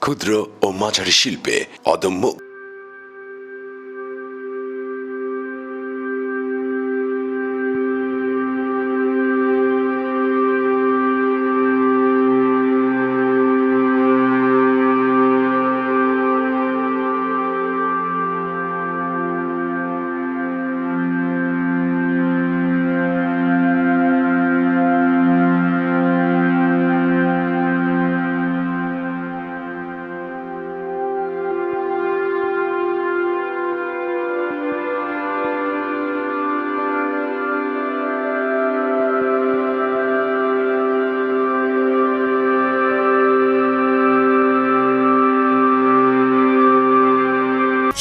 ক্ষুদ্র ও মাঝারি শিল্পে অদম্য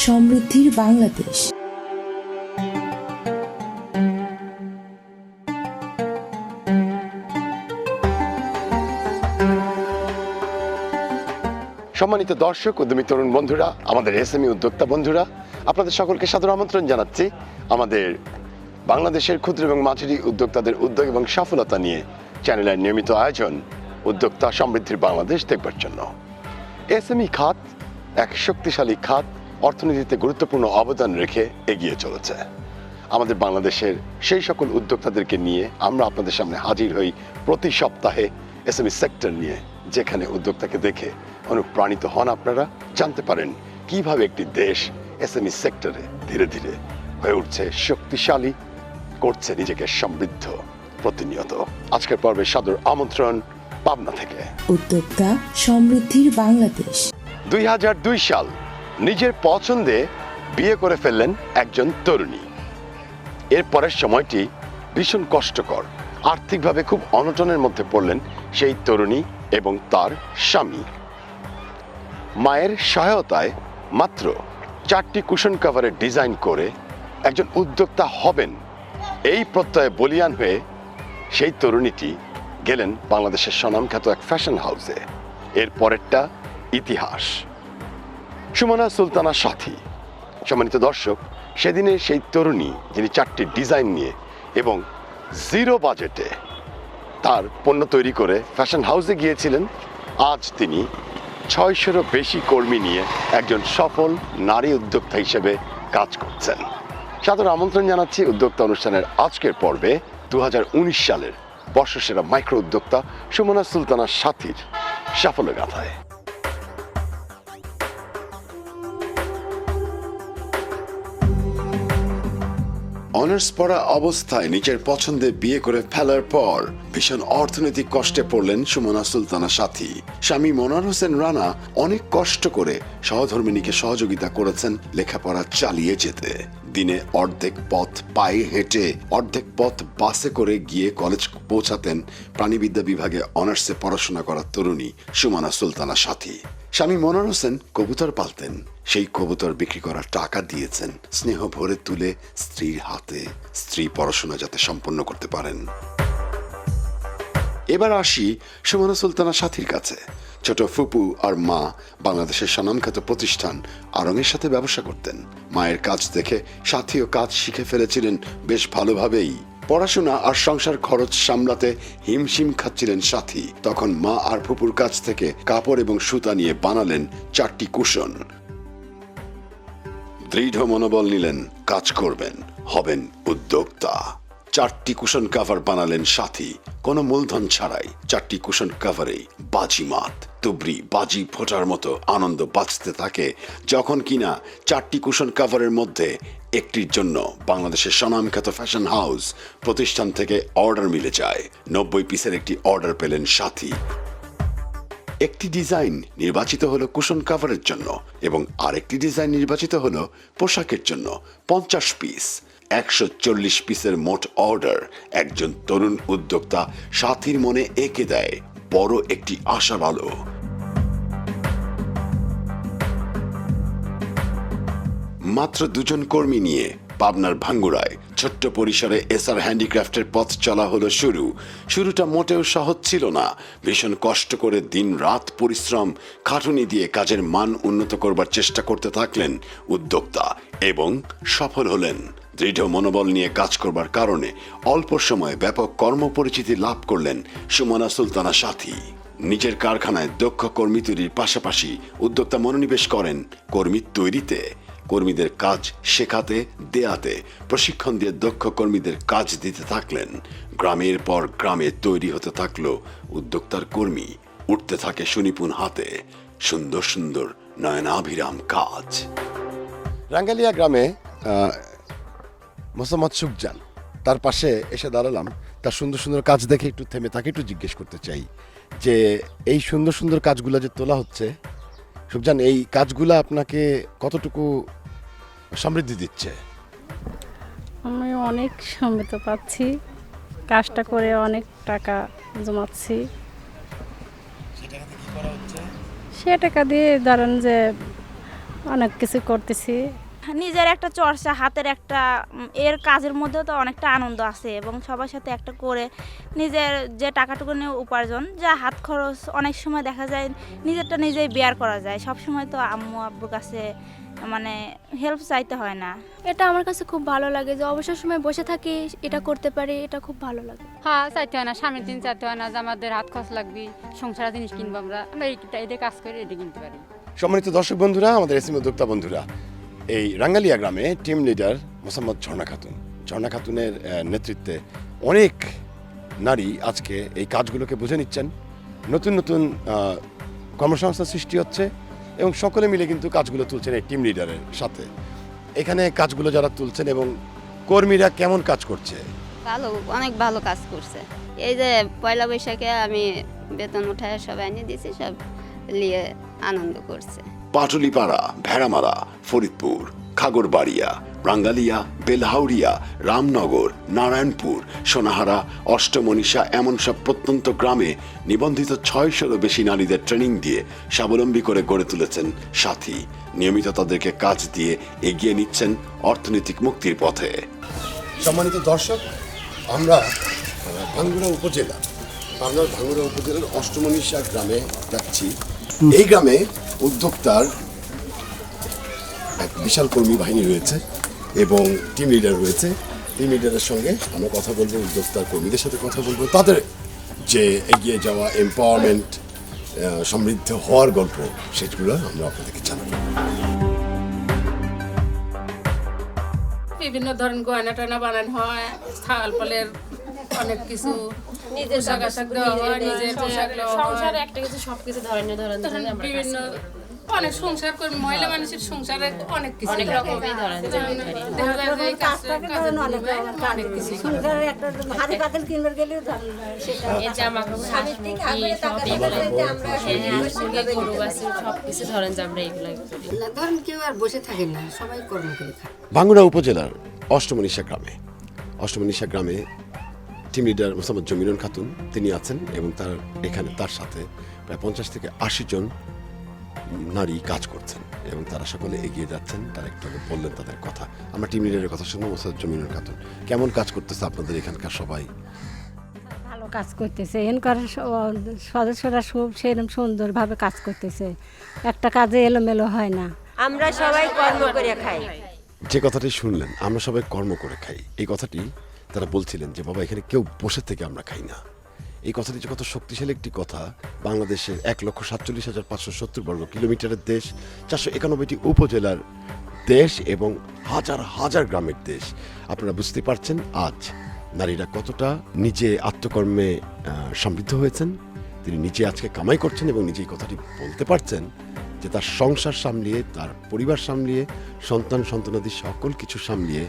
সমৃদ্ধির বাংলাদেশ। সম্মানিত দর্শক, উদ্যমী তরুণ বন্ধুরা, আমাদের এসএমই উদ্যোক্তা বন্ধুরা, আপনাদের সকলকে সাদর আমন্ত্রণ জানাচ্ছি। আমাদের বাংলাদেশের ক্ষুদ্র এবং মাঝারি উদ্যোক্তাদের উদ্যোগ এবং সফলতা নিয়ে চ্যানেলের নিয়মিত আয়োজন, উদ্যোক্তা সমৃদ্ধির বাংলাদেশ দেখবার জন্য। এসএমই খাত, এক শক্তিশালী খাত অর্থনীতিতে গুরুত্বপূর্ণ অবদান রেখে এগিয়ে চলেছে। আমাদের বাংলাদেশের সেই সকল উদ্যোক্তাদেরকে নিয়ে আমরা আপনাদের সামনে হাজির হই প্রতি সপ্তাহে এসএমই সেক্টর নিয়ে যেখানে উদ্যোক্তাকে দেখে অনুপ্রাণিত হন আপনারা জানতে পারেন কীভাবে একটি দেশ এসএমই সেক্টরে ধীরে ধীরে হয়ে উঠছে শক্তিশালী করছে নিজেকে সমৃদ্ধ প্রতিনিয়ত। আজকের পর্বে সাদর আমন্ত্রণ পাবনা থেকে। উদ্যোক্তা সমৃদ্ধির বাংলাদেশ। দুই হাজার দুই সাল নিজের পছন্দে বিয়ে করে ফেললেন একজন তরুণী। এর পরের সময়টি ভীষণ কষ্টকর। আর্থিকভাবে খুব অনটনের মধ্যে পড়লেন সেই তরুণী এবং তার স্বামী। মায়ের সহায়তায় মাত্র চারটি কুশন কাভারের ডিজাইন করে একজন উদ্যোক্তা হবেন এই প্রত্যয়ে বলিয়ান হয়ে সেই তরুণীটি গেলেন বাংলাদেশের স্বনামখ্যাত এক ফ্যাশন হাউসে এর পরেরটা ইতিহাস। সুমনা সুলতানা সাথী। সম্মানিত দর্শক, সেদিনে সেই তরুণী যিনি চারটি ডিজাইন নিয়ে এবং জিরো বাজেটে তার পণ্য তৈরি করে ফ্যাশন হাউসে গিয়েছিলেন, আজ তিনি ছয়শোরও বেশি কর্মী নিয়ে একজন সফল নারী উদ্যোক্তা হিসেবে কাজ করছেন। সাদর আমন্ত্রণ জানাচ্ছি উদ্যোক্তা অনুষ্ঠানের আজকের পর্বে দু হাজার উনিশ সালের বর্ষসেরা মাইক্রো উদ্যোক্তা সুমনা সুলতানা সাথীর সাফল্য গাথায় অনার্স পড়া অবস্থায় নিজের পছন্দে বিয়ে করে ফেলার পর ভীষণ অর্থনৈতিক কষ্টে পড়লেন সুমনা সুলতানা সাথী। স্বামী মনোয়ার হোসেন রানা অনেক কষ্ট করে সহধর্মিনীকে সহযোগিতা করেছেন লেখাপড়া চালিয়ে যেতে। দিনে অর্ধেক পথ পায়ে হেঁটে, অর্ধেক পথ বাসে করে গিয়ে কলেজ পৌঁছাতেন প্রাণীবিদ্যা বিভাগে অনার্সে পড়াশোনা করা তরুণী সুমনা সুলতানা সাথী। স্বামী মনোয়ার হোসেন কবুতর পালতেন। সেই কবুতর বিক্রি করার টাকা দিয়েছেন স্নেহ ভরে তুলে স্ত্রীর হাতে। স্ত্রী পড়াশোনা যাতে সম্পন্ন করতে পারেন। এবার আসি সুমনা সুলতানা সাথীর কাছে। ছোট ফুপু আর মা বাংলাদেশের স্বনামখ্যাত প্রতিষ্ঠান আরঙের সাথে ব্যবসা করতেন। মায়ের কাজ দেখে সাথীও কাজ শিখে ফেলেছিলেন বেশ ভালোভাবেই। পড়াশোনা আর সংসার খরচ সামলাতে হিমশিম খাচ্ছিলেন সাথী। তখন মা আর ফুপুর কাছ থেকে কাপড় এবং সুতা নিয়ে বানালেন চারটি কুশন। দৃঢ় মনোবল নিলেন, কাজ করবেন, হবেন উদ্যোক্তা। চারটি কুশন কাভার বানালেন সাথী, কোনো মূলধন ছাড়াই চারটি কুশন কাভারেই বাজিমাত। তুবরি বাজি ফোটার মতো আনন্দ বাঁচতে থাকে, যখন কিনা চারটি কুশন কাভারের মধ্যে একটির জন্য বাংলাদেশের স্বনামখ্যাত ফ্যাশন হাউস প্রতিষ্ঠান থেকে অর্ডার মিলে যায়। নব্বই পিসের একটি অর্ডার পেলেন সাথী। একটি ডিজাইন নির্বাচিত হলো কুশন কাভারের জন্য এবং আরেকটি ডিজাইন নির্বাচিত হলো পোশাকের জন্য পঞ্চাশ পিস। একশো চল্লিশ পিসের মোট অর্ডার একজন তরুণ উদ্যোক্তা সাথীর মনে এঁকে দেয়, বড় একটি আশার আলো। মাত্র দুজন কর্মী নিয়ে পাবনার ভাঙ্গুড়ায় ছোট্ট পরিসরে এসআর হ্যান্ডিক্রাফটের পথ চলা হলো শুরু। শুরুটা মোটেও সহজ ছিল না। ভীষণ কষ্ট করে দিন রাত পরিশ্রম, খাটুনি দিয়ে কাজের মান উন্নত করবার চেষ্টা করতে থাকলেন উদ্যোক্তা এবং সফল হলেন। দৃঢ় মনোবল নিয়ে কাজ করবার কারণে অল্প সময়ে ব্যাপক কর্মপরিচিতি লাভ করলেন সুমনা সুলতানা সাথী। নিজের কারখানায় দক্ষ কর্মী তৈরির পাশাপাশি উদ্যোক্তা মনোনিবেশ করেন কর্মী তৈরিতে। কর্মীদের কাজ শেখাতে, দেয়াতে, প্রশিক্ষণ দিয়ে দক্ষ কর্মীদের কাজ দিতে থাকলেন। গ্রামের পর গ্রামে তৈরি হতে থাকল উদ্যোক্তার কর্মী। উঠতে থাকে সুনিপুণ হাতে। সুন্দর সুন্দর নয়নাভিরাম কাজ। রাঙ্গালিয়া গ্রামে মোসাম্মদ সুখজান তার পাশে এসে দাঁড়ালাম। তার সুন্দর সুন্দর কাজ দেখে একটু থেমে তাকে একটু জিজ্ঞেস করতে চাই যে, এই সুন্দর সুন্দর কাজগুলো যে তোলা হচ্ছে সুখজান এই কাজগুলো আপনাকে কতটুকু সমৃদ্ধি দিচ্ছে? আমি অনেক সমৃদ্ধ পাচ্ছি। কাজটা করে অনেক টাকা জমাচ্ছি। সে টাকা দিয়ে ধরেন যে অনেক কিছু করতেছি। নিজের একটা চর্চা হাতের একটা এর কাজের মধ্যেও তো অনেকটা আনন্দ আছে এবং সবার সাথে একটা করে নিজের যে টাকাটুকু নিয়ে উপার্জন যা হাত খরচ অনেক সময় দেখা যায় নিজেরটা নিজেই বেয়ার করা যায়। সব সময় তো আম্মু আব্বুর কাছে মানে হেল্প চাইতে হয় না। এটা আমার কাছে খুব ভালো লাগে যে অবসর সময় বসে থাকি এটা করতে পারি এটা খুব ভালো লাগে। হ্যাঁ চাইতে হয় না স্বামীর দিন চাইতে হয় না যে আমাদের হাত খরচ লাগবে সংসারের জিনিস কিনবো আমরা। আমরা এদের কাজ করে এটা কিনতে পারি। সম্মানিত দর্শক বন্ধুরা আমাদের এসিম উদ্যোক্তা বন্ধুরা এই রাঙ্গালিয়া গ্রামে টিম লিডার মোসাম্মদ ঝর্ণা খাতুন। ঝর্ণা খাতুনের নেতৃত্বে অনেক নারী আজকে এই কাজগুলোকে বুঝে নিচ্ছেন। নতুন নতুন কর্মসংস্থান সৃষ্টি হচ্ছে এবং সকলে মিলে কিন্তু কাজগুলো তুলছেন এই টিম লিডারের সাথে। এখানে কাজগুলো যারা তুলছেন এবং কর্মীরা কেমন কাজ করছে? ভালো, অনেক ভালো কাজ করছে। এই যে পয়লা বৈশাখে আমি বেতন উঠায় সব এনে দিয়েছি, সব নিয়ে আনন্দ করছে। পাটুলিপাড়া, ভেড়ামারা, ফরিদপুর, খাগড়বাড়িয়া, রাঙ্গালিয়া বেলহাউরিয়া রামনগর, নারায়ণপুর, সোনাহারা, অষ্টমনীষা এমন সব প্রত্যন্ত গ্রামে নিবন্ধিত ছয়শোরও বেশি নারীদের ট্রেনিং দিয়ে স্বাবলম্বী করে গড়ে তুলেছেন সাথী। নিয়মিত তাদেরকে কাজ দিয়ে এগিয়ে নিচ্ছেন অর্থনৈতিক মুক্তির পথে। সম্মানিত দর্শক, আমরা ভাঙ্গুড়া উপজেলা পাবনার ভাঙ্গুড়া উপজেলার অষ্টমনীষা গ্রামে যাচ্ছি। এই গ্রামে উদ্যোক্তার এক বিশাল কর্মী বাহিনী রয়েছে এবং টিম লিডার রয়েছে। টিম লিডারের সঙ্গে আমরা কথা বলব, উদ্যোক্তার কর্মীদের সাথে কথা বলব। তাদের যে এগিয়ে যাওয়া এম্পাওয়ারমেন্ট সমৃদ্ধ হওয়ার গল্প, সেগুলো আমরা আপনাদেরকে জানাব। বিভিন্ন ধরনের গয়না টয়না বানানো হয় থাল পালের অনেক কিছু পোশাক আশাক দেওয়া হয় নিজের পোশাক সংসারে একটা কিছু সবকিছু ধরেন আমরা বিভিন্ন অনেক সংসার করি মহিলা মানুষের সংসারে অনেক কিছু অনেক রকমই ধরেন দেখা যায় যে অনেক কিছু এই জামা কাপড় গরু বাছুর সব কিছু ধরেন যে আমরা এগুলো না ধরেন কেউ আর বসে থাকে না সবাই কর্ম করে খায় ভাঙ্গুড়া উপজেলার অষ্টমনীষা গ্রামে অষ্টমনীষা গ্রামে টিম লিডার মোসাম্মদ জমিরুন খাতুন তিনি আছেন এবং তার এখানে তার সাথে প্রায় পঞ্চাশ থেকে আশি জন নারী কাজ করছেন এবং তারা সকলে এগিয়ে যাচ্ছেন। তারা একটু আগে বললেন তাদের কথা। আমরা টিম লিডারের কথা শুনব মোসাম্মদ জমিরুন খাতুন। কেমন কাজ করতেছে আপনাদের এখানকার সবাই? ভালো কাজ করতেছে। এখানকার সদস্যরা খুব সেরকম সুন্দরভাবে কাজ করতেছে। একটা কাজে এলোমেলো হয় না। আমরা সবাই কর্ম করে খাই। যে কথাটি শুনলেন আমরা সবাই কর্ম করে খাই। এই কথাটি তারা বলছিলেন যে, বাবা, এখানে কেউ বসে থেকে আমরা খাই না। এই কথাটি যে কত শক্তিশালী একটি কথা, বাংলাদেশের এক লক্ষ সাতচল্লিশ হাজার পাঁচশো সত্তর বর্গ কিলোমিটারের দেশ, চারশো একানব্বইটি উপজেলার দেশ এবং হাজার হাজার গ্রামের দেশ। আপনারা বুঝতে পারছেন, আজ নারীরা কতটা নিজে আত্মকর্মে সমৃদ্ধ হয়েছেন, তিনি নিজে আজকে কামাই করছেন এবং নিজে এই কথাটি বলতে পারছেন যে, তার সংসার সামলিয়ে, তার পরিবার সামলিয়ে সন্তান সন্তানাদি সকল কিছু সামলিয়ে,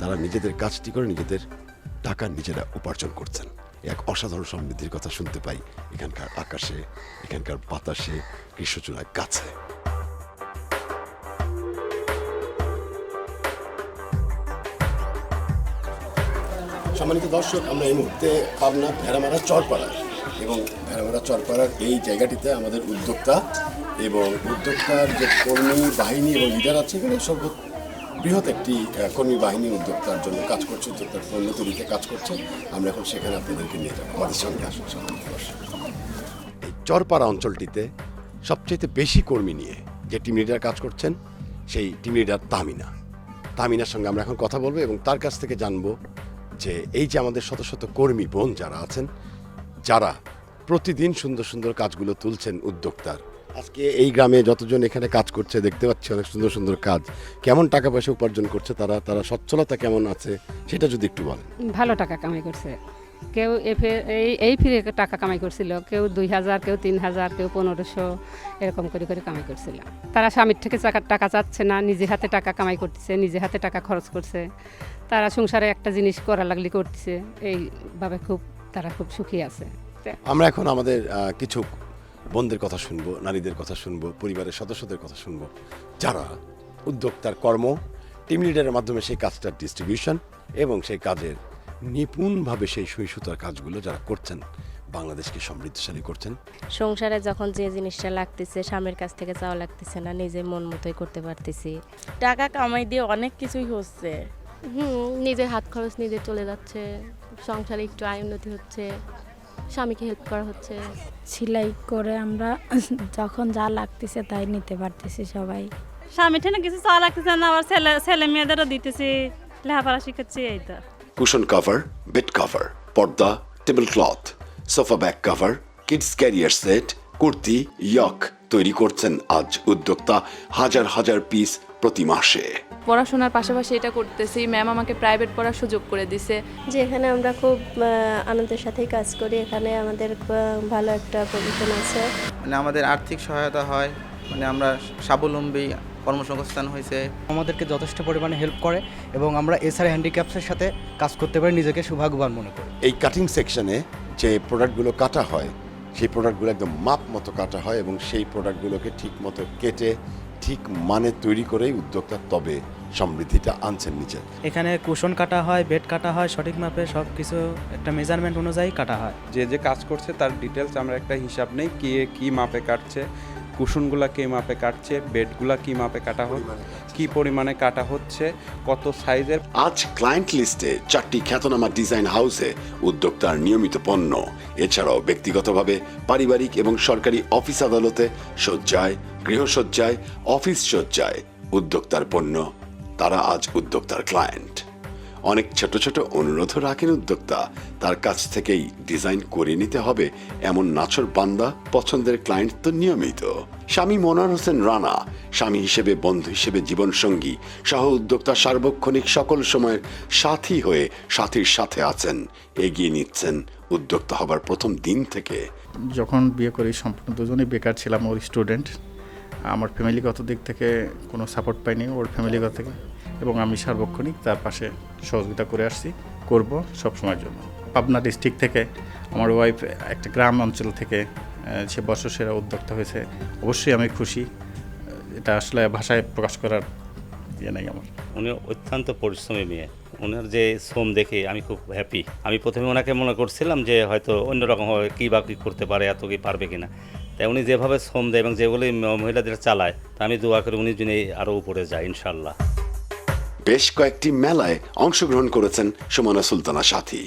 তারা নিজেদের কাজটি করে নিজেদের টাকা নিজেরা উপার্জন করছেন। এক অসাধারণ সমৃদ্ধির কথা শুনতে পাই এখানকার আকাশে, এখানকার বাতাসে কৃষ্ণচূড়া গাছে। সম্মানিত দর্শক, আমরা এই মুহূর্তে পাবনা ভেড়ামারা চরপাড়া এবং ভেড়ামারা চরপাড়ার এই জায়গাটিতে আমাদের উদ্যোক্তা এবং উদ্যোক্তার যে কর্মী, বাহিনী এবং লিডার আছে এখানে সর্ব বৃহৎ একটি কর্মী বাহিনী উদ্যোক্তার জন্য কাজ করছে, উদ্যোক্তার পণ্য তৈরিতে কাজ করছে। আমরা এখন সেখানে আপনাদেরকে নিয়ে যাব। আমাদের সঙ্গে আসুন এই চরপাড়া অঞ্চলটিতে সবচেয়ে বেশি কর্মী নিয়ে যে টিম লিডার কাজ করছেন, সেই টিম লিডার তামিনা। তামিনার সঙ্গে আমরা এখন কথা বলব এবং তার কাছ থেকে জানব যে এই যে আমাদের শত শত কর্মী বোন যারা আছেন, যারা প্রতিদিন সুন্দর সুন্দর কাজগুলো তুলছেন উদ্যোক্তার আজকে এই গ্রামে যতজন এখানে কাজ করছে দেখতে পাচ্ছি অনেক সুন্দর সুন্দর কাজ। কেমন টাকা পয়সা উপার্জন করছে তারা তারা সচ্ছলতা কেমন আছে সেটা যদি একটু বলেন। ভালো টাকা কামাই করছে। কেউ এই এই ফিরে টাকা কামাই করছিল কেউ দুই হাজার কেউ তিন হাজার কেউ পনেরোশো এরকম করে করে কামাই করছিল। তারা স্বামীর থেকে টাকা চাচ্ছে না নিজে হাতে টাকা কামাই করতেছে নিজে হাতে টাকা খরচ করছে। তারা সংসারে একটা জিনিস করা লাগলে করতেছে এইভাবে খুব তারা খুব সুখী আছে। আমরা এখন আমাদের কিছু বোনদের কথা শুনব নারীদের কথা শুনব পরিবারের সদস্যদের কথা শুনব। যারা উদ্যোক্তার কর্ম টিম লিডারের মাধ্যমে সেই কাজটার ডিস্ট্রিবিউশন এবং সেই কাজের নিপুণভাবে সেই সুই সুতার কাজগুলো যারা করছেন বাংলাদেশকে সমৃদ্ধশালী করছেন। সংসারে যখন যে জিনিসটা লাগতেছে স্বামীর কাছ থেকে চাওয়া লাগতেছে না নিজে মন মতোই করতে পারতেছি। টাকা কামাই দিয়ে অনেক কিছুই হচ্ছে। হুম নিজের হাত খরচ নিজে চলে যাচ্ছে সংসারে একটু আয় উন্নতি হচ্ছে। স্বামীকে হেল্প করা হচ্ছে। সেলাই করে আমরা যখন যা লাগতেছে তাই নিতে পারতেছি সবাই। স্বামী ঠেনে কিছু চা লাগতেছে না আবার ছেলে ছেলে মেয়েদেরও দিতেছি লেখাপড়া শিখাচ্ছি এই তো। কুশন কভার বেড কভার পর্দা table cloth sofa back cover kids carrier set kurti yoke তৈরি করছেন আজ উদ্যোক্তা হাজার হাজার পিস প্রতি মাসে। পড়াশোনার পাশাপাশি এটা করতেছি। ম্যাম আমাকে প্রাইভেট পড়ার সুযোগ করে দিছে। যে এখানে আমরা খুব আনন্দের সাথেই কাজ করি। এখানে আমাদের ভালো একটা পজিশন আছে। মানে আমাদের আর্থিক সহায়তা হয়। মানে আমরা স্বাবলম্বী কর্মসংস্থান হয়েছে। আমাদেরকে যথেষ্ট পরিমাণে হেল্প করে এবং আমরা এসআর হ্যান্ডিক্যাপসের সাথে কাজ করতে পারি নিজেকে সৌভাগ্যবান মনে করি। এই কাটিং সেকশনে যে প্রোডাক্টগুলো কাটা হয় সেই প্রোডাক্টগুলো একদম মাপ মতো কাটা হয় এবং সেই প্রোডাক্টগুলোকে ঠিক মতো কেটে ঠিক মানে তৈরি করেই উদ্যোক্তা তবে সমৃদ্ধিটা আনছেন নিচে। এখানে কুশন কাটা হয় বেড কাটা হয় সঠিক মাপে সব কিছু একটা মেজারমেন্ট অনুযায়ী কাটা হয়। যে যে কাজ করছে তার ডিটেলস আমরা একটা হিসাব নেই কে কি মাপে কাটছে কুশনগুলা কে মাপে কাটছে বেডগুলা কি মাপে কাটা হচ্ছে, কি পরিমাণে কাটা হচ্ছে, কত সাইজের আজ ক্লায়েন্ট লিস্টে চারটি খ্যাতনামা ডিজাইন হাউসে উদ্যোক্তার নিয়মিত পণ্য। এছাড়াও ব্যক্তিগতভাবে পারিবারিক এবং সরকারি অফিস আদালতে সজ্জায়, গৃহসজ্জায়, অফিস সজ্জায় উদ্যোক্তার পণ্য। তারা আজ উদ্যোক্তার ক্লায়েন্ট অনেক ছোট ছোট অনুরোধও রাখেন উদ্যোক্তা। তার কাছ থেকেই ডিজাইন করে নিতে হবে এমন নাছর বান্দা পছন্দের ক্লায়েন্ট তো নিয়মিত। স্বামী মনোয়ার হোসেন রানা, স্বামী হিসেবে, বন্ধু হিসেবে জীবনসঙ্গী, সহ উদ্যোক্তা সার্বক্ষণিক সকল সময়ের সাথী হয়ে সাথীর সাথে আছেন, এগিয়ে নিচ্ছেন উদ্যোক্তা হবার প্রথম দিন থেকে। যখন বিয়ে করি, সম্পূর্ণ দুজনেই বেকার ছিলাম, ওর স্টুডেন্ট। আমার ফ্যামিলিগত দিক থেকে কোনো সাপোর্ট পাইনি, ওর ফ্যামিলিগত থেকে। এবং আমি সার্বক্ষণিক তার পাশে সহযোগিতা করে আসছি, করব সব সময়ের জন্য। পাবনা ডিস্ট্রিক্ট থেকে আমার ওয়াইফ একটা গ্রাম অঞ্চল থেকে সে বর্ষসেরা উদ্যোক্তা হয়েছে। অবশ্যই আমি খুশি। এটা আসলে ভাষায় প্রকাশ করার ইয়ে নেই আমার। উনি অত্যন্ত পরিশ্রমী মেয়ে। ওনার যে শ্রম দেখে আমি খুব হ্যাপি আমি প্রথমে ওনাকে মনে করছিলাম যে হয়তো অন্যরকম হবে, কী বা কী করতে পারে, এত কি পারবে কিনা। তাই উনি যেভাবে শ্রম দেয় এবং যেগুলি মহিলাদের চালায়, তা আমি দোয়া করি উনি যিনি আরও উপরে যায় ইনশাল্লাহ বেশ কয়েকটি মেলায় অংশগ্রহণ করেছেন সুমনা সুলতানা সাথী।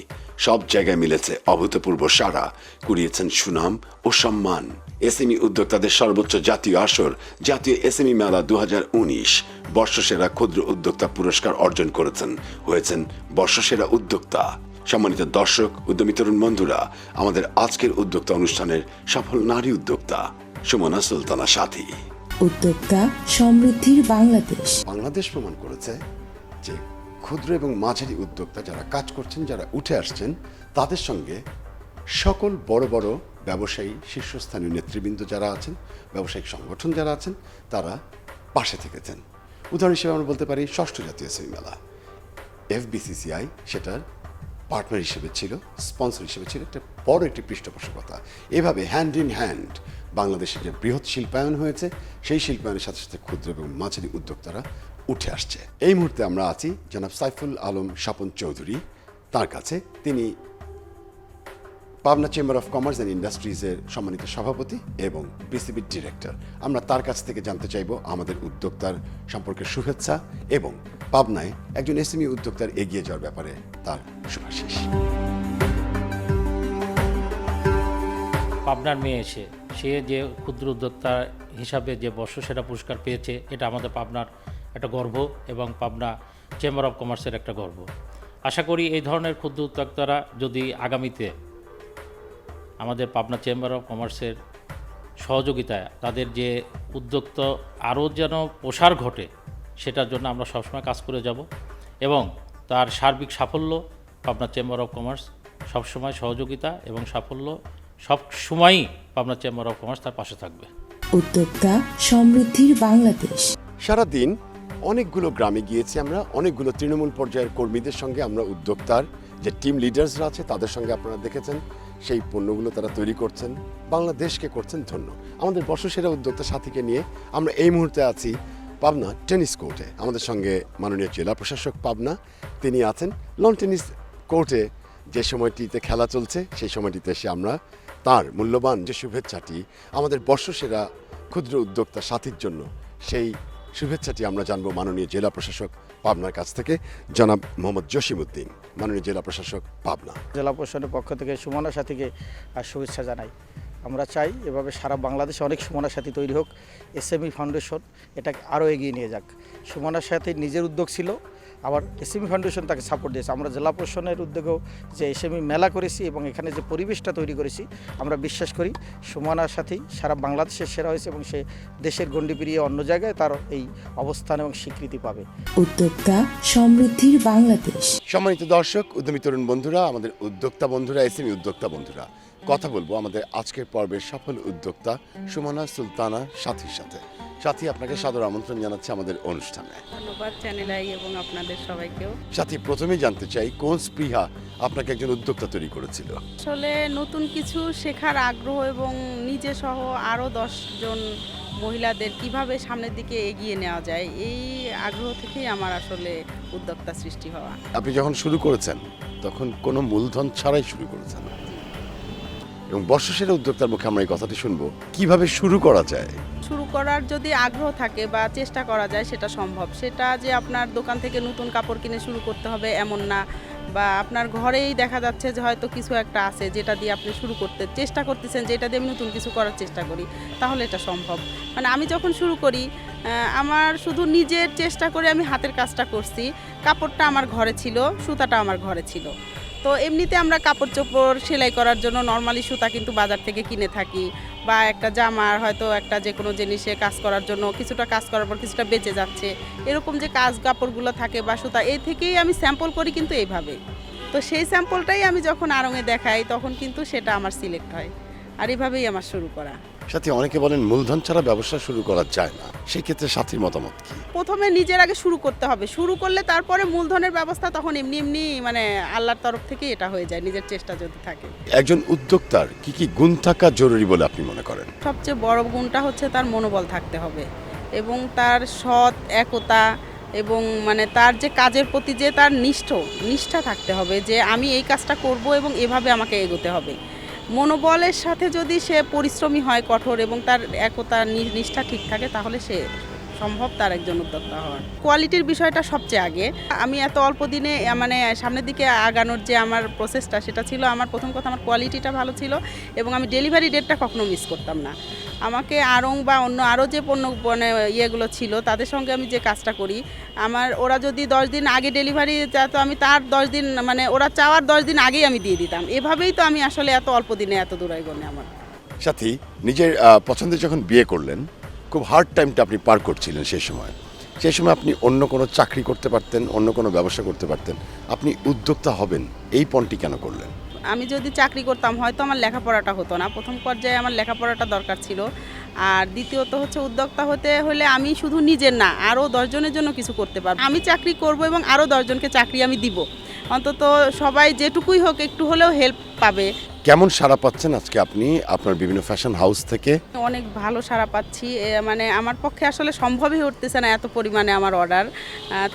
সব জায়গায় মিলেছে অভূতপূর্ব সাড়া কুড়িয়েছেন সুনাম ও সম্মান। এসএমই উদ্যোক্তাদের সর্বোচ্চ জাতীয় আসর জাতীয় এসএমই মেলা দু বর্ষসেরা ক্ষুদ্র উদ্যোক্তা পুরস্কার অর্জন করেছেন হয়েছেন বর্ষসেরা উদ্যোক্তা। সম্মানিত দর্শক উদ্যমী তরুণ বন্ধুরা আমাদের আজকের উদ্যোক্তা অনুষ্ঠানের সফল নারী উদ্যোক্তা সুমনা সুলতানা সাথী। উদ্যোক্তা সমৃদ্ধির বাংলাদেশ। বাংলাদেশ প্রমাণ করেছে যে ক্ষুদ্র এবং মাঝারি উদ্যোক্তা যারা কাজ করছেন, যারা উঠে আসছেন, তাদের সঙ্গে সকল বড় বড় ব্যবসায়ী, শীর্ষস্থানীয় নেতৃবৃন্দ যারা আছেন, ব্যবসায়িক সংগঠন যারা আছেন, তারা পাশে থেকেছেন। উদাহরণ হিসেবে আমরা বলতে পারি ষষ্ঠ জাতীয় সেমি মেলা। এফবিসিসিআই সেটার পার্টনার হিসেবে ছিল স্পন্সর হিসেবে ছিল, একটা বড় একটি পৃষ্ঠপোষকতা। এভাবে হ্যান্ড ইন হ্যান্ড বাংলাদেশের যে বৃহৎ শিল্পায়ন হয়েছে, সেই শিল্পায়নের সাথে সাথে ক্ষুদ্র এবং মাঝারি উদ্যোক্তারা উঠে আসছে। এই মুহূর্তে আমরা আছি জনাব সাইফুল আলম স্বপন চৌধুরী। তার কাছে তিনি Pabna chamber of commerce and ইন্ডাস্ট্রিজের সম্মানিত সভাপতি এবং বিসিবির ডিরেক্টর আমরা তার কাছ থেকে জানতে চাইব আমাদের উদ্যোক্তার সম্পর্কে শুভেচ্ছা এবং পাবনায় একজন এসএমই উদ্যোক্তার এগিয়ে যাওয়ার ব্যাপারে তার শুভাশিস। পাবনার মেয়ে এসে সে যে ক্ষুদ্র উদ্যোক্তা হিসাবে যে বর্ষ বর্ষসেরা পুরস্কার পেয়েছে, এটা আমাদের পাবনার একটা গর্ব এবং পাবনা চেম্বার অফ কমার্সের একটা গর্ব। আশা করি এই ধরনের ক্ষুদ্র উদ্যোক্তারা যদি আগামীতে আমাদের পাবনা চেম্বার অফ কমার্সের সহযোগিতায় তাদের যে উদ্যোক্ত আরও যেন প্রসার ঘটে সেটার জন্য আমরা সবসময় কাজ করে যাব এবং তার সার্বিক সাফল্য পাবনা চেম্বার অফ কমার্স সবসময় সহযোগিতা এবং সাফল্য সব সময়ই পাবনা চেম্বার অফ কমার্স তার পাশে থাকবে। উদ্যোক্তা সমৃদ্ধির বাংলাদেশ। সারাদিন অনেকগুলো গ্রামে গিয়েছি আমরা, অনেকগুলো তৃণমূল পর্যায়ের কর্মীদের সঙ্গে আমরা উদ্যোক্তার, যে টিম লিডার্সরা আছে তাদের সঙ্গে আপনারা দেখেছেন, সেই পণ্যগুলো তারা তৈরি করছেন, বাংলাদেশকে করছেন ধন্য। আমাদের বর্ষসেরা উদ্যোক্তা সাথীকে নিয়ে আমরা এই মুহূর্তে আছি পাবনা টেনিস কোর্টে। আমাদের সঙ্গে মাননীয় জেলা প্রশাসক পাবনা, তিনি আছেন। লন টেনিস কোর্টে যে সময়টিতে খেলা চলছে, সেই সময়টিতে এসে আমরা তার মূল্যবান যে শুভেচ্ছাটি আমাদের বর্ষসেরা ক্ষুদ্র উদ্যোক্তা সাথীর জন্য, সেই শুভেচ্ছাটি আমরা জানব মাননীয় জেলা প্রশাসক পাবনার কাছ থেকে, জনাব মোহাম্মদ জসিমউদ্দিন, মাননীয় জেলা প্রশাসক পাবনা। জেলা প্রশাসনের পক্ষ থেকে সুমনা সাথীকে শুভেচ্ছা জানাই। আমরা চাই এভাবে সারা বাংলাদেশে অনেক সুমনা সাথী তৈরি হোক এসএমই ফাউন্ডেশন এটাকে আরও এগিয়ে নিয়ে যাক। সুমনা সাথী নিজের উদ্যোগ ছিল আবার এসএমই ফাউন্ডেশন তাকে সাপোর্ট দিয়েছে। আমরা জেলা প্রশাসনের উদ্যোগেও যে এসএমই মেলা করেছি এবং এখানে যে পরিবেশটা তৈরি করেছি আমরা বিশ্বাস করি সুমানার সাথেই সারা বাংলাদেশের সেরা হয়েছে এবং সে দেশের গণ্ডি পেরিয়ে অন্য জায়গায় তার এই অবস্থান এবং স্বীকৃতি পাবে। উদ্যোক্তা সমৃদ্ধির বাংলাদেশ। সম্মানিত দর্শক উদ্যমী তরুণ বন্ধুরা আমাদের উদ্যোক্তা বন্ধুরা এসএমই উদ্যোক্তা বন্ধুরা কথা বলব আমাদের আজকের পর্বের সফল উদ্যোক্তা সুমনা সুলতানা সাথীর সাথে। সাথী আপনাকে সাদর আমন্ত্রণ জানাচ্ছি আমাদের অনুষ্ঠানে। ধন্যবাদ চ্যানেল আই এবং আপনাদের সবাইকেও। সাথী প্রথমেই জানতে চাই কোন স্পৃহা আপনাকে একজন উদ্যোক্তা তৈরি করেছিল? আসলে নতুন কিছু শেখার আগ্রহ এবং নিজে সহ আরও দশজন মহিলাদের কীভাবে সামনের দিকে এগিয়ে নেওয়া যায় এই আগ্রহ থেকেই আমার আসলে উদ্যোক্তা সৃষ্টি হওয়া। আপনি যখন শুরু করেছেন তখন কোনো মূলধন ছাড়াই শুরু করেছেন? এবং বর্ষসেরা উদ্যোক্তার মুখে আমরা এই কথাটি শুনব। কীভাবে শুরু করা যায়? শুরু করার যদি আগ্রহ থাকে বা চেষ্টা করা যায়, সেটা সম্ভব। সেটা যে আপনার দোকান থেকে নতুন কাপড় কিনে শুরু করতে হবে এমন না। বা আপনার ঘরেই দেখা যাচ্ছে যে হয়তো কিছু একটা আছে যেটা দিয়ে আপনি শুরু করতে, চেষ্টা করতেছেন যেটা দিয়ে আমি নতুন কিছু করার চেষ্টা করি, তাহলে এটা সম্ভব। মানে আমি যখন শুরু করি আমার শুধু নিজের চেষ্টা করে আমি হাতের কাজটা করছি। কাপড়টা আমার ঘরে ছিল, সুতাটা আমার ঘরে ছিল। তো এমনিতে আমরা কাপড় চোপড় সেলাই করার জন্য নর্মালি সুতা কিন্তু বাজার থেকে কিনে থাকি বা একটা জামার হয়তো একটা যে কোনো জিনিসে কাজ করার জন্য কিছুটা কাজ করার পর কিছুটা বেঁচে যাচ্ছে। এরকম যে কাজ কাপড়গুলো থাকে বা সুতা এই থেকেই আমি স্যাম্পল করি কিন্তু এইভাবে। তো সেই স্যাম্পলটাই আমি যখন আরঙে দেখাই তখন কিন্তু সেটা আমার সিলেক্ট হয়। আর এভাবেই আমার শুরু করা। সাথে অনেকে বলেন মূলধন ছাড়া ব্যবসা শুরু করা যায় না। সেই ক্ষেত্রে সাথীর মতামত কি? প্রথমে নিজের আগে শুরু করতে হবে। শুরু করলে তারপরে মূলধনের ব্যবস্থা তখন এমনি এমনি মানে আল্লাহর তরফ থেকে এটা হয়ে যায় নিজের চেষ্টা যদি থাকে। একজন উদ্যোক্তার কি কি গুণ থাকা জরুরি বলে আপনি মনে করেন? সবচেয়ে বড় গুণটা হচ্ছে তার মনোবল থাকতে হবে এবং তার সৎ একতা এবং মানে তার যে কাজের প্রতি যে তার নিষ্ঠ নিষ্ঠা থাকতে হবে যে আমি এই কাজটা করব এবং এভাবে আমাকে এগোতে হবে। মনোবলের সাথে যদি সে পরিশ্রমী হয় কঠোর এবং তার একতা নিষ্ঠা ঠিক থাকে, তাহলে সে সম্ভব তার একজন উদ্যোক্তা হওয়ার। কোয়ালিটির বিষয়টা সবচেয়ে আগে। আমি এত অল্প দিনে মানে সামনের দিকে আগানোর যে আমার প্রসেসটা সেটা ছিল আমার প্রথম কথা আমার কোয়ালিটিটা ভালো ছিল এবং আমি ডেলিভারি ডেটটা কখনো মিস করতাম না। আমাকে আড়ং বা অন্য আরও যে পণ্য মানে ইয়েগুলো ছিল তাদের সঙ্গে আমি যে কাজটা করি আমার ওরা যদি দশ দিন আগে ডেলিভারি তো আমি তার দশ দিন মানে ওরা চাওয়ার দশ দিন আগেই আমি দিয়ে দিতাম। এভাবেই তো আমি আসলে এত অল্প দিনে এত দূরাই গণে আমার। সাথী নিজের আহ, পছন্দের যখন বিয়ে করলেন খুব হার্ড টাইমটা আপনি পার করছিলেন সেই সময়। সেই সময় আপনি অন্য কোনো চাকরি করতে পারতেন, অন্য কোনো ব্যবসা করতে পারতেন। আপনি উদ্যোক্তা হবেন, এই পণটি কেন করলেন? আমি যদি চাকরি করতাম, হয়তো আমার লেখাপড়াটা হতো না। প্রথম পর্যায়ে আমার লেখাপড়াটা দরকার ছিল। আর দ্বিতীয়ত হচ্ছে উদ্যোক্তা হতে হলে আমি শুধু নিজের না, আরও দশজনের জন্য কিছু করতে পারব। আমি চাকরি করব এবং আরও দশজনকে চাকরি আমি দিব। অন্তত সবাই যেটুকুই হোক একটু হলেও হেল্প পাবে। কেমন সাড়া পাচ্ছেন আজকে আপনি আপনার বিভিন্ন ফ্যাশন হাউস থেকে? অনেক ভালো সাড়া পাচ্ছি এ, মানে আমার পক্ষে আসলে সম্ভবই উঠতেছে না এত পরিমাণে আমার অর্ডার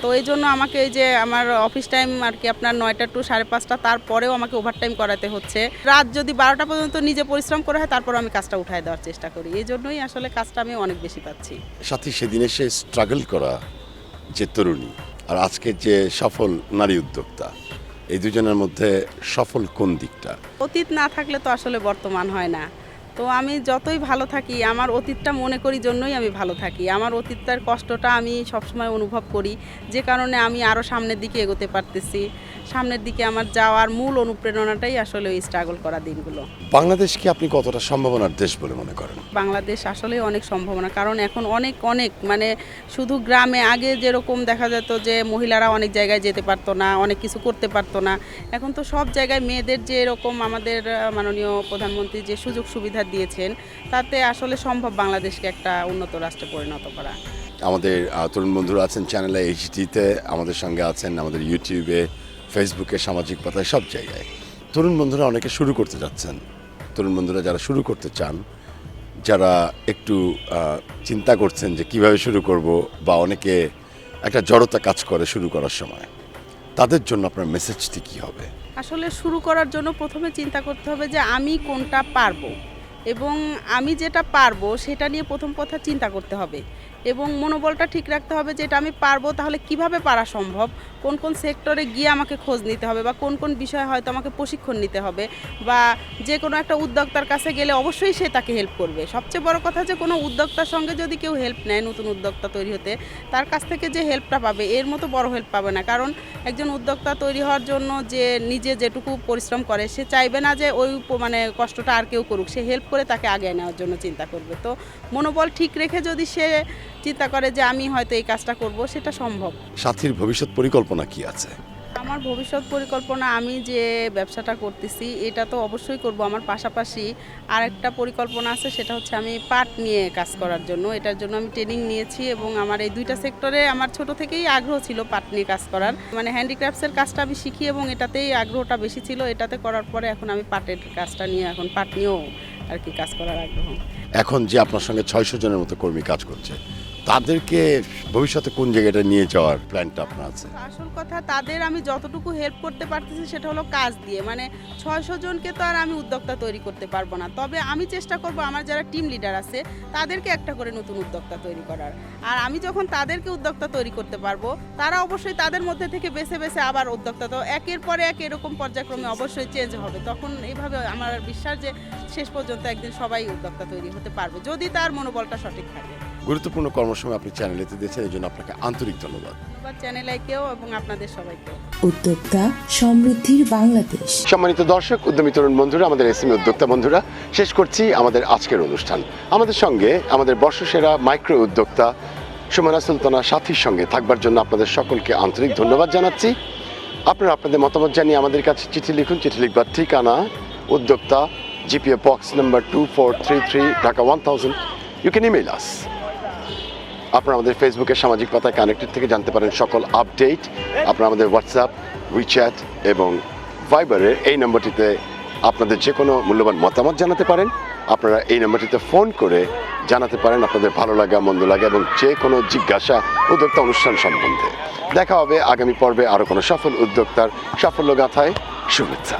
তো এই জন্য আমাকে এই যে আমার অফিস টাইম আর কি আপনার নয়টা টু সাড়ে পাঁচটা তারপরেও আমাকে ওভার টাইম করাতে হচ্ছে। রাত যদি বারোটা পর্যন্ত নিজে পরিশ্রম করা হয় তারপর আমি কাজটা উঠায় দেওয়ার চেষ্টা করি। এই জন্যই আসলে কাজটা আমি অনেক বেশি পাচ্ছি। সাথী সেদিন এসে স্ট্রাগল করা যে তরুণী আর আজকে যে সফল নারী উদ্যোক্তা এই দুজনের মধ্যে সফল কোন দিকটা? অতীত না থাকলে তো আসলে বর্তমান হয় না। তো আমি যতই ভালো থাকি, আমার অতীতটা মনে করি জন্যই আমি ভালো থাকি। আমার অতীতটার কষ্টটা আমি সবসময় অনুভব করি। যে কারণে আমি আরও সামনের দিকে এগোতে পারতেছি। সামনের দিকে আমার যাওয়ার মূল অনুপ্রেরণাটাই আসলে ওই স্ট্রাগল করা দিনগুলো। বাংলাদেশকে আপনি কতটা সম্ভাবনার দেশ বলে মনে করেন? বাংলাদেশ আসলেই অনেক সম্ভাবনা কারণ এখন অনেক অনেক মানে শুধু গ্রামে আগে যেরকম দেখা যেত যে মহিলারা অনেক জায়গায় যেতে পারতো না অনেক কিছু করতে পারতো না এখন তো সব জায়গায় মেয়েদের যে এরকম আমাদের মাননীয় প্রধানমন্ত্রী যে সুযোগ সুবিধা দিয়েছেন তাতে আসলে সম্ভব বাংলাদেশকে একটা উন্নত রাষ্ট্রে পরিণত করা। আমাদের তরুণ বন্ধুরা আছেন চ্যানেলে এইচডিতে আমাদের সঙ্গে আছেন আমাদের ইউটিউবে ফেসবুকে সামাজিক পাতায় সব জায়গায়। তরুণ বন্ধুরা অনেকে শুরু করতে যাচ্ছেন। তরুণ বন্ধুরা যারা শুরু করতে চান, যারা একটু চিন্তা করছেন যে কীভাবে শুরু করব বা অনেকে একটা জড়তা কাজ করে শুরু করার সময়, তাদের জন্য আপনার মেসেজটি কী হবে? আসলে শুরু করার জন্য প্রথমে চিন্তা করতে হবে যে আমি কোনটা পারব এবং আমি যেটা পারব সেটা নিয়ে প্রথম কথা চিন্তা করতে হবে। এবং মনোবলটা ঠিক রাখতে হবে যে এটা আমি পারব, তাহলে কীভাবে পারা সম্ভব? কোন কোন সেক্টরে গিয়ে আমাকে খোঁজ নিতে হবে বা কোন কোন বিষয়ে হয়তো আমাকে প্রশিক্ষণ নিতে হবে বা যে কোনো একটা উদ্যোক্তার কাছে গেলে অবশ্যই সে তাকে হেল্প করবে। সবচেয়ে বড় কথা যে কোনো উদ্যোক্তার সঙ্গে যদি কেউ হেল্প নেয় নতুন উদ্যোক্তা তৈরি হতে, তার কাছ থেকে যে হেল্পটা পাবে, এর মতো বড় হেল্প পাবে না। কারণ একজন উদ্যোক্তা তৈরি হওয়ার জন্য যে নিজে যেটুকু পরিশ্রম করে, সে চাইবে না যে ওই মানে কষ্টটা আর কেউ করুক। সে হেল্প করে তাকে আগে নেওয়ার জন্য চিন্তা করবে। তো মনোবল ঠিক রেখে যদি সে চিন্তা করে যে আমি হয়তো এই কাজটা করব সেটা সম্ভব। সাথীর ভবিষ্যৎ পরিকল্পনা কি আছে? আমার ভবিষ্যৎ পরিকল্পনা আমি যে ব্যবসাটা করতেছি এটা তো অবশ্যই করব। আমার পাশাপাশি আরেকটা পরিকল্পনা আছে সেটা হচ্ছে আমি পাট নিয়ে কাজ করার জন্য। এটার জন্য আমি ট্রেনিং নিয়েছি এবং আমার এই দুইটা সেক্টরে আমার ছোট থেকেই আগ্রহ ছিল পাট নিয়ে কাজ করার। মানে হ্যান্ডিক্রাফটসের কাজটা আমি শিখি এবং এটাতেই আগ্রহটা বেশি ছিল। এটাতে করার পরে এখন আমি পাটের কাজটা নিয়ে এখন পাট নিয়েও আর কি কাজ করার আগ্রহ। এখন যে আপনার সঙ্গে ছয়শো জনের মতো কর্মী কাজ করছে তাদেরকে ভবিষ্যতে কোন জায়গাটা নিয়ে যাওয়ার প্ল্যানটা আপনার আছে? আসল কথা, তাদের আমি যতটুকু হেল্প করতে পারতেছি সেটা হলো কাজ দিয়ে। মানে ছয়শো জনকে তো আর আমি উদ্যোক্তা তৈরি করতে পারব না। তবে আমি চেষ্টা করব আমার যারা টিম লিডার আছে, তাদেরকে একটা করে নতুন উদ্যোক্তা তৈরি করার। আর আমি যখন তাদেরকে উদ্যোক্তা তৈরি করতে পারব, তারা অবশ্যই তাদের মধ্যে থেকে বেছে বেছে আবার উদ্যোক্তা তো একের পরে এক এরকম পর্যায়ক্রমে অবশ্যই চেঞ্জ হবে। তখন এইভাবে আমার বিশ্বাস যে শেষ পর্যন্ত একদিন সবাই উদ্যোক্তা তৈরি হতে পারবে, যদি তার মনোবলটা সঠিক থাকে। গুরুত্বপূর্ণ কর্মসময় আপনি চ্যানেলেতে দিয়েছেন এই জন্য আপনাকে আন্তরিক ধন্যবাদ। ধন্যবাদ চ্যানেলাইকেও এবং আপনাদের সবাইকেও উদ্যোক্তা সমৃদ্ধির বাংলাদেশ। সম্মানিত দর্শক উদ্যমী তরুণ বন্ধুরা আমাদের এসএমই উদ্যোক্তা বন্ধুরা শেষ করছি আমাদের আজকের অনুষ্ঠান। আমাদের সঙ্গে আমাদের বর্ষসেরা মাইক্রো উদ্যোক্তা সুমানা সুলতানা সাথীর সঙ্গে থাকবার জন্য আপনাদের সকলকে আন্তরিক ধন্যবাদ জানাচ্ছি। আপনারা আপনাদের মতামত জানিয়ে আমাদের কাছে চিঠি লিখুন। চিঠি লিখবার ঠিকানা উদ্যোক্তা GPO box number two four three three Dhaka one thousand you can email us আপনারা আমাদের ফেসবুকে সামাজিক পাতায় কানেক্টেড থেকে জানতে পারেন সকল আপডেট আপনারা আমাদের হোয়াটসঅ্যাপ উইচ্যাট এবং ভাইবারের এই নম্বরটিতে আপনাদের যে কোনো মূল্যবান মতামত জানাতে পারেন। আপনারা এই নম্বরটিতে ফোন করে জানাতে পারেন আপনাদের ভালো লাগা, মন্দ লাগা এবং যে কোনো জিজ্ঞাসা, উদ্যোক্তা অনুষ্ঠান সম্বন্ধে। দেখা হবে আগামী পর্বে আরও কোনো সফল উদ্যোক্তার সাফল্য গাথায়। শুভেচ্ছা।